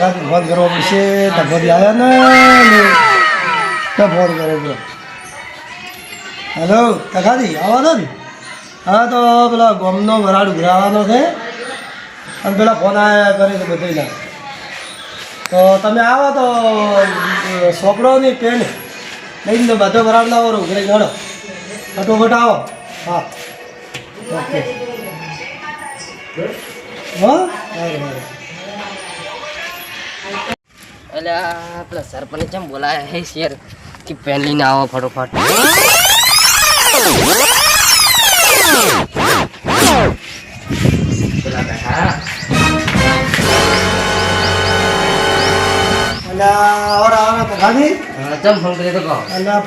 ટકાથી ફોન કરવો પડશે ટકાથી આવ્યા ને તો ફોન કરો બરો હેલો ટકાથી આવવાનો ને? હા, તો પેલા ગોમનો વરાડ ઉઘરાવાનો છે. અને પેલા ફોન આવ્યા કરે છે બધાના તો તમે આવો તો સોપડોની પેન લઈને તો બધો વરાડ લાવો ઉઘરાઈ ગણો ફટોફટ આવો. હા. ઓકે. હા? સારું એટલે પેલા સરપંચ ચમ બોલાય હે શેર કે પેન લઈને આવો ફટોફટ?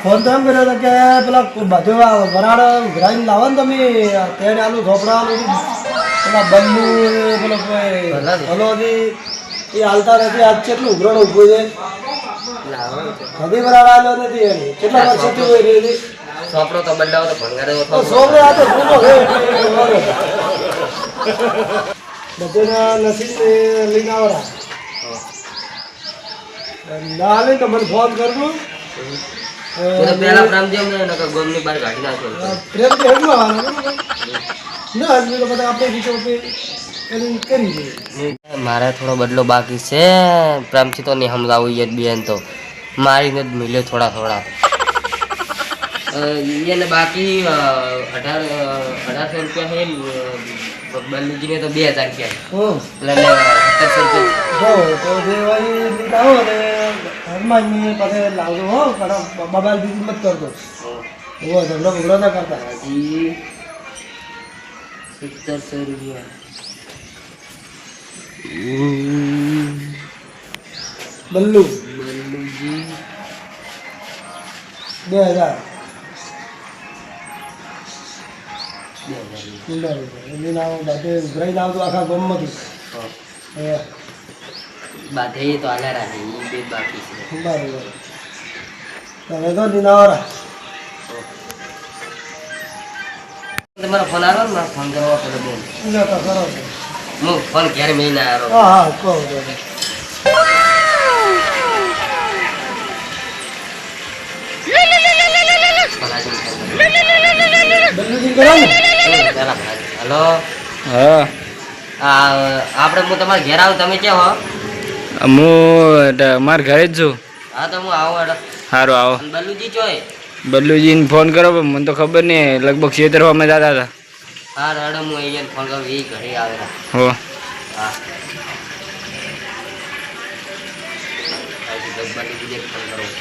ફોન તો એમ કર્યો હતો કે પેલા બધું વરાળ ઉઘરાઈને લાવો ને તમે તેડ આલુ ઝોપડા પેલા કોઈ એ હાલતા નથી. આજ કેટલું ઉઘરણ ઊભું છે? હજી આલ્યો નથી એને. કેટલા વર્ષથી હોય રહી સોપડો તો બદલાવો તો ભંગારે તો આ તો ભૂલો એટલે. બધાના નસીબ લઈને આવરા ના લે તો મને ફોન કરજો. પેલા પ્રેમ જેમ ગોમની બહાર કાઢી નાખ્યો. પ્રેમ તો હેડલો આવવાનો ના હજુ તો બધા આપણે કરી કરી દઈએ મારે થોડો બદલો બાકી છે. પ્રેમથી તો નહીં સમજાવું એ બેન તો. મારીને જ મિલ્યો થોડા થોડા. અ, એને બાકી અ, અઢાર અ, અઢારસો રૂપિયા છે અ, બલ્લુજીને તો બે હજાર રૂપિયા. હમ એટલે મેં સત્તરસો રૂપિયા. જો તો જે વાળી લીધા આવો ને હનુમાનની પાસે લાવજો હો પણ બબાલ બીજી મત કરતો એવો ધંધો બગડો ના કરતા. હજી સત્તરસો રૂપિયા. બલ્લુ. બલ્લુજી બે હજાર એની નામ બધે ઉઘરાઈને આવતો આખા ગામમાંથી. હા. એ. બાધે તો આલ્યા રાખે એ બે બાકી છે. તમે તો દિનાવાળા તમારો ફોન આવ્યો ને ફોન કરવા પડે બોલ. તો કરો છો. હું ફોન ક્યારે મહિને આવ્યો હા હા કહો ને હલો? હા. આપણે હું તમારા ઘેર આવું તમે ક્યાં હો? હું મારા ઘરે જ છું. હા તો હું આવો હેડો. સારું આવો. બલ્લુજી ચોય? બલ્લુજીને ફોન કરો મને તો ખબર નહીં લગભગ ખેતરવામાં જતા હતા. હા રડો હું અહીંયા ફોન કરું એ ઘરે આવેલા. હો. હા. બલ્લુજીને ફોન કરું.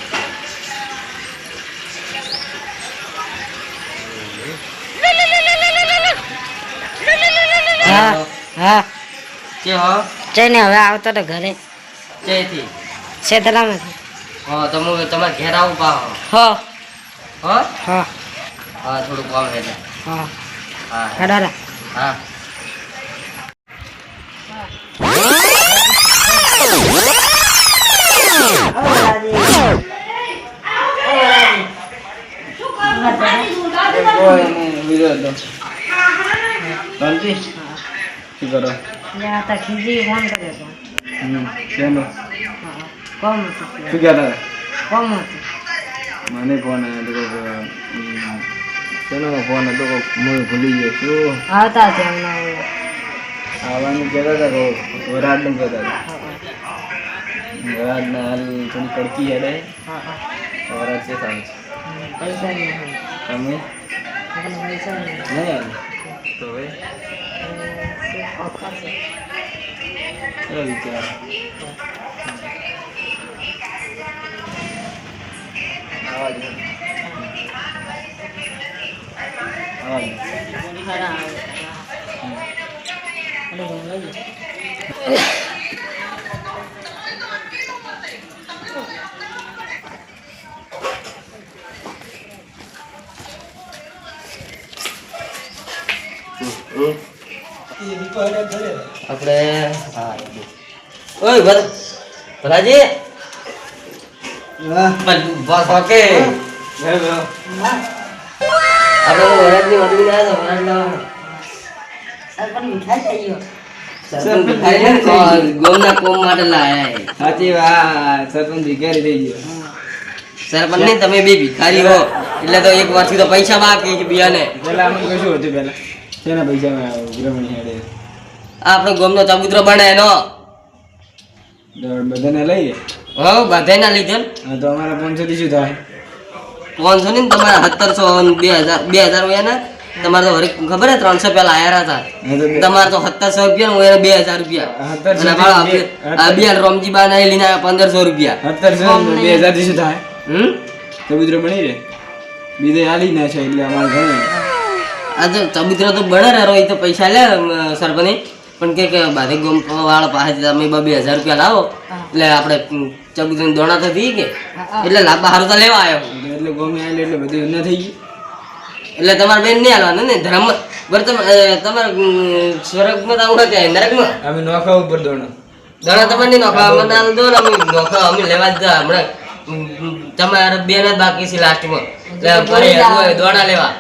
હા હા. કે હો? જઈને હવે આવતો તો ઘરે. જયથી છેતરામાંથી. હો તો હું તમારા ઘેર આવું પા હો. હો? હા. હા થોડું કામ એટલે હા. હા કડારા હા. મને ફોન આવ્યો હતો કે, હમ, શેનો ફોન હતો કે હું ભૂલી ગયો શું આવતા છે હમણાં આવવાનું કહેતા હતા કે વરાડનું કહેતા હતા વરાડના હાલ થોડી કડકી હેડે હા હા વરાડ છે સારું પૈસા નહીં તમે આપણે પૈસા નહીં નહીં આવે તો હવે ઓફર છે ચલો વિચાર આવા આપણે હા ઓય ભલ ભલાજી હા બસ બસ ઓકે હા. આપણે તો વરાજની ના તો વરાજ લાવવાનો સરપંચ મીઠાઈ થઈ ગયો. સરપંચ ભિખારી ગોમના કોમ માટે લાયા. સાચી વાત. સરપંચ ભિખારી થઈ ગયો. સરપંચ નહીં તમે બે ભિખારી હો. એટલે તો એક વર્ષથી તો પૈસા બાકી છે બિયાને. પેલા અમે કશું હતું પેલા? શેના પૈસા હેડે આપણો ગોમનો ચબૂતરો બને એનો. બધાને લઈએ હો બધાને લીધે ને. તો અમારા પાંચસો થી શું થાય? પાંચસો ને તમારા સત્તરસો બે હજાર બે હજાર રૂપિયા ને તમારે તો ખબર હે ત્રણસો પેલા આયા હતા. તમારે તો સત્તરસો રૂપિયા હું એને બે હજાર રૂપિયા. અને રોમજી બા ના લઈને પંદરસો રૂપિયા. સત્તરસો બે હજારથી શું થાય? હમ? કબૂતરો બની રે બીજે આલી ના છે એટલે અમારે ઘરે આ તો ચબૂતરો તો બને રે રો, તો પૈસા લે સરપંચ. પણ કે બારે ગોમ વાળા પાસે તમે બે હજાર રૂપિયા લાવો. એટલે આપણે ચબૂતરો દોણા તો થઈ કે? એટલે લાભ સારું તો લેવા આવ્યો. એટલે ગમે આવેલું એટલે બધું ન થઈ ગયું. એટલે તમારે બેન નહીં હાલવાનું ને? ધર્મ બરાબર તમે તમારે સ્વર્ગમાં તો આવું નથી નરકમાં? અમે નોખા ઉપર દોડો. દોણા તમારે નહીં નોખા અમને દો ને અમે નોખા અમે લેવા જ હમણાં. તમારે બેન જ બાકી છે લાસ્ટમાં એટલે દોણા લેવા.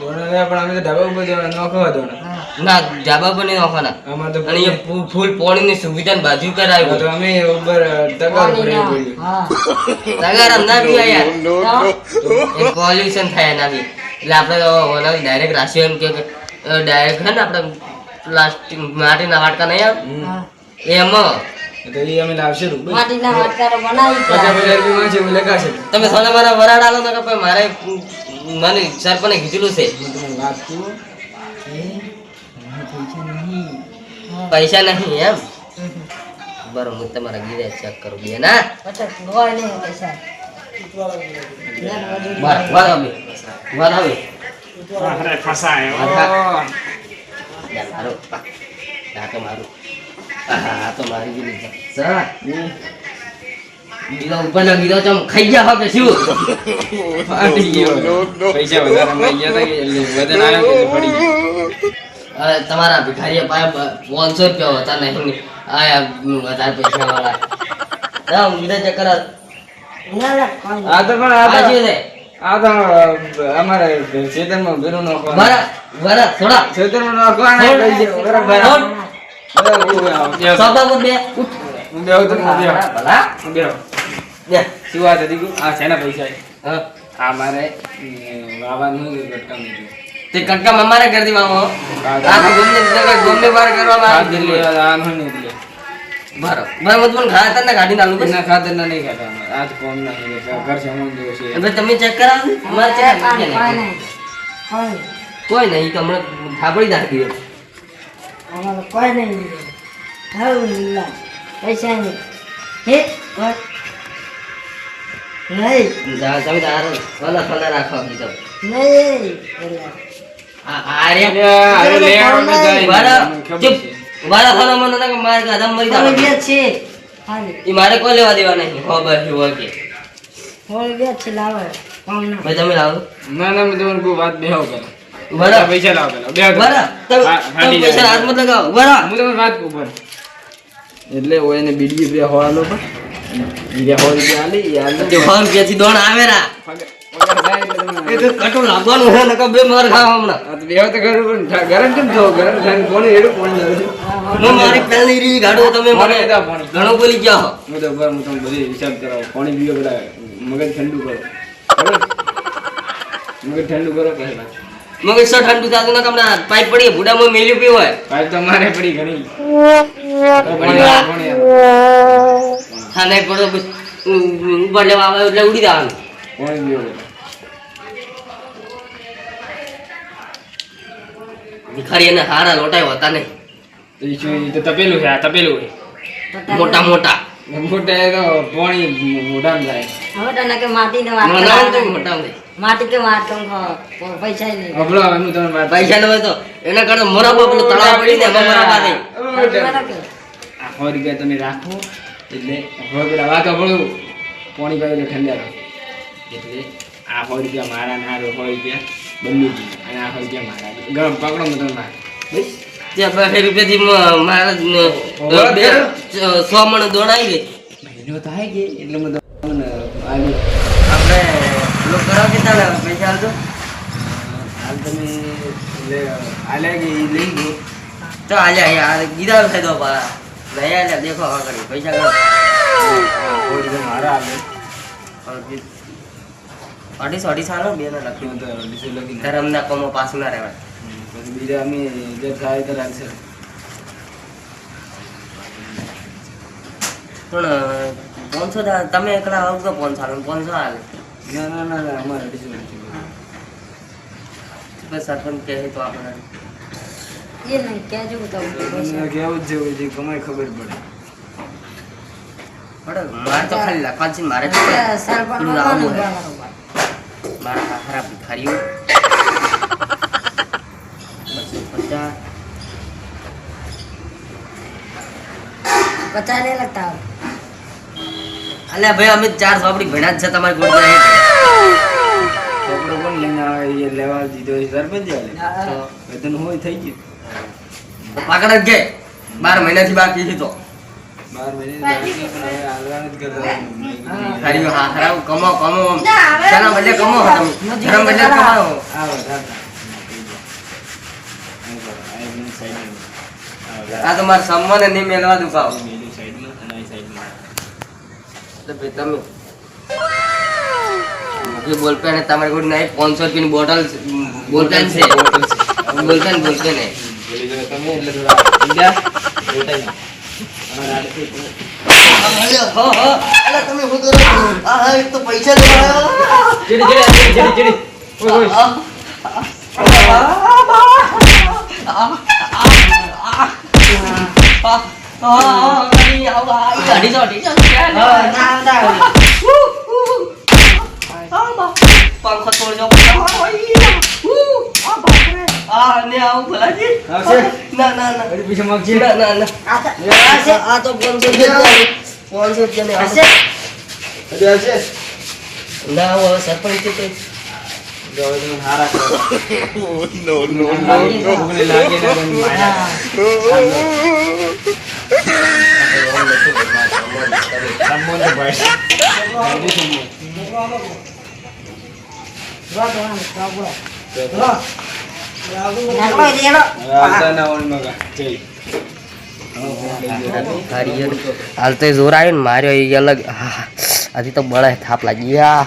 દોડા લેવા પણ અમે તો ઢાબા ઉપર દોડા નોખા દોડા. ના જાબા પણ નહીં નાખવાના અમારે તો અને અહીંયા ફૂલ- પોણીની સુવિધા બાજુ કરાવી. તો અમે ઉપર તગાર ભરી તગારમ ના બી યાર એ પોલ્યુશન થાય એનાથી એટલે આપણે તો ડાયરેક્ટ રાશિ એમ કે ડાયરેક્ટ હે ને આપણે પ્લાસ્ટિક માટીના વાટકા નહીં આવે એમાં. તમે સોના મારા વરાડ આલો ને કે ભાઈ મારે મને સરપંચે કીધેલું છે. હું નહીં. પૈસા નહીં એમ? બરોબર હું તમારા ગીરે ચેક કરું બે ના હોય નહીં પૈસા. ગયેલી છે. સર, બીજો ચમ ખાઈ ગયા હો શું? પૈસા વધારે હતા પડી ગયો? અરે તમારા ભિખારી પાસે પાંચસો રૂપિયા હતા નહીં આયા વધારે પૈસા વાળા. બીજા ચક્કર આ તો પણ આ આ છે? આ તો અમારે ખેતરમાં ભેરું થોડા. ખેતરમાં નાખવાના કહી દે બે. ઉઠ. ભલા. બે. શું વાત હતી આ છે ને પૈસા? હા. આ મારે વાવાનું. તે કટકા મારે કરી. હા, આ ગોમને ગોમને બાર કરવામાં આ આવી દિલ્હી ગયેલું. આનું ને એટલે. બરો બરાબર તમને ખાતા ને કાઢી નાલું બસ ખાતા ખાતરના નહીં ખાતા આજ કોમ ના. ઘર સામાન જેવો છે. હવે તમે ચેક કરાવો મારે ચેક કોઈ નહીં નહીં નહીં તો હમણાં થાપડી નાખી દે અમારે કોઈ નહીં હવે પૈસા નહીં હે કોઈ નહીં જા, તમે તારો કલર સોના રાખો બીજો નહીં મારે કોઈ બે લેવા દેવા નહીં. હો બસ હોય કે. કોઈ બે છે લાવે? કોમ ના? ભાઈ તમે લાવો. ના ના મેં તમને કોઈ વાત બેહો કરો. બરા પૈસા લાવો પેલા. બેહો બરા તમે હા, તમે ફાટી પૈસા હાથમાં લગાવો. બરા હું તમને વાત કહું એટલે હોય એને બીડી હો પણ બીજા સો રૂપિયા આલી દોણ આવે રા પગાર પગાર થાય એ તો કટું લાગવાનું છે નકર બે માર ખાવ હમણાં. આ તો બેહો તો ખરું પણ થા- ગરમ કેમ થયો ગરમ થાય કોને એડું કોને હું મારી પહેલી રીત ગાડું તમે મને મને લીધા પાણી. ઘણો બોલી ગયા હું. તો બર હું તમને બધી હિસાબ કરાવો. પાણી પીવો પેલા મગજ ઠંડુ કરો. મગજ ઠંડુ કરો પછી મગજ સો ઠંડુ થતું ના તમને પાઇપ પડી ભૂડામાં મેલ્યું પીવું હોય. પાઇપ તો મારે પડી ઘણી. ખાને પડો ઉપર લેવા આવે એટલે ઉડી જવાનું. કોણ પીવો ભિખારી એને હારા લોટાય હોતા નહીં. તો ઈ શું, ઈ તો તપેલું છે આ તપેલું મોટા મોટા મોટા. તો પાણી મોઢામાં જાય. હવે તને કે તો વાટકા મોટા માટી કે પૈસા નહીં. હભળો હવે હું પૈસા ન તો એના તળાવ પડી ને? રૂપિયા તમે રાખો એટલે હવે પેલા વાત હભળું પાણી પાઈ ઠંડા એટલે આ સો રૂપિયા મારા ના સો રૂપિયા બંને અને આ સો રૂપિયા મારા. ગરમ પકડો મતલબ માર. ત્યાં બે રૂપિયાથી મારા બે. સો મણ દોડાઈ ગઈ. મહિનો થાય કે એટલે આવી આપણે પેલું કરાવ કેટલા લેવા પૈસા હાલતો હાલ તમે આલ્યા કે લઈ ગયો? તો આજે અહીંયા ગીધા થઈ દો પા નહીં દેખો હા પૈસા કરો મારા આવે અઢીસો અઢીસો આલો બે ને લખ્યું કેવું તો અઢીસો લખી. ધરમના કોમો પાછું ના રહેવાય પછી બીજા અમે જે થાય તો રાખશે. પણ પાંચસો તમે એકલા આવો તો પાંચસો આવે પાંચસો આવે ના ના ના ના અમારે અઢીસો નથી. બસ સરપંચ કહે તો આપણે એ નહીં કહેજો તો તમને કેવું જ જેવું છે કમાય ખબર પડે. બરાબર મારે તો ખાલી લખવા છે મારે તો પેલું આવવાનું આવવું હે. બરાબર. મારા ખરા ભિખારીઓ. બસો પચાસ પચાસ નહીં લગતા અલ્યા ભાઈ અમે ચાર ચોપડી ભેણા જ છે તમારી ગોળ ચોપડો કોણ લઈને આવે એ લેવા દીધો એ સરપંચ. વેતન હોય થઈ ગયું. પાકડ જ ગયે બાર મહિનાથી બાકી છે તો. બાર મહિને પણ હવે હાલવાનું જ કરતા ભિખારીઓ હા ખરાબ કમો કમો શાના બદલે કમો હો તમે ધર્મ બદલે જ કમાઓ આ વધારે આ એકદમ સાઈડમાં આ આ તો મારા સમ્માન નહીં મેળવા દુખાવ મેલી સાઈડમાં અને આ સાઈડમાં તો ભાઈ તમે મુખી બોલપેન તમારી કોઈ નહીં પાંચસો રૂપિયાની બોટલ બોલપેન છે બોલપેન બોલપેન હે બોલી ગયો તમે એટલે થોડા ઈંડા રોટાઈ પંખો તોડજો આ ને આવું ભલાજી આવશે ના ના ના વળી પીછે માગજે ના ના ના આ તો આ તો- આ તો પાંચસો રૂપિયા પાંચસો રૂપિયા હશે હજી આવશે ના હવે સરપંચ છે તે જો હવે તમે હારા કરો ભૂખને હાલ તો જોર આવ્યો ને માર્યો એ અલગ. હજી તો બળે થાપ લાગી આ